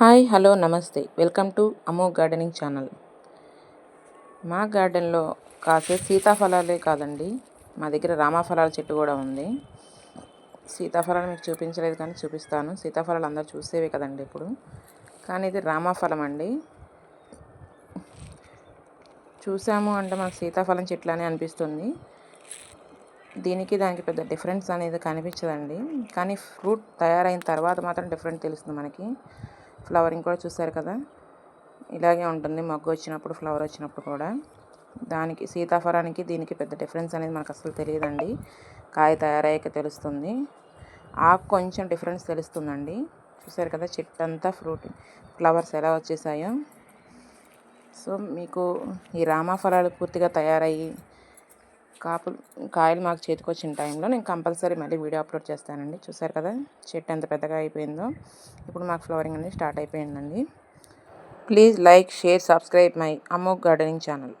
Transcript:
Hi hello namaste. Welcome to Amo gardening channel. మా గార్డెన్లో కాసే సీతాఫలాలే కాదండి. మా దగ్గర రామాఫలాల చెట్టు కూడా ఉంది. సీతాఫలాలు మీకు చూపించలేదు కానీ చూపిస్తాను. సీతాఫలాలు అందరు చూసేవే కదండి ఇప్పుడు కానీ ఇది రామాఫలం అండి. చూసాము అంటే మనకు సీతాఫలం చెట్లు అని అనిపిస్తుంది. దీనికి దానికి పెద్ద డిఫరెన్స్ అనేది కనిపించదండి. కానీ ఫ్రూట్ తయారైన తర్వాత మాత్రం డిఫరెంట్ తెలుస్తుంది మనకి. ఫ్లవరింగ్ కూడా చూసారు కదా? ఇలాగే ఉంటుంది. మొగ్గు వచ్చినప్పుడు ఫ్లవర్ వచ్చినప్పుడు కూడా. దానికి సీతాఫలానికి దీనికి పెద్ద డిఫరెన్స్ అనేది మనకు అసలు తెలియదండి. కాయ తయారయ్యాక తెలుస్తుంది. ఆకు కొంచెం డిఫరెన్స్ తెలుస్తుందండి. చూసారు కదా? చెట్టు అంతా ఫ్రూట్ ఫ్లవర్స్ ఎలా వచ్చేసాయో. సో మీకు ఈ రామాఫలాలు పూర్తిగా తయారయ్యి కాపులు కాయలు మాకు చేతికి వచ్చిన టైంలో నేను కంపల్సరీ మళ్ళీ వీడియో అప్లోడ్ చేస్తానండి. చూసారు కదా చెట్టు ఎంత పెద్దగా అయిపోయిందో. ఇప్పుడు మాకు ఫ్లవరింగ్ అనేది స్టార్ట్ అయిపోయిందండి. Please like share subscribe my Amok gardening channel.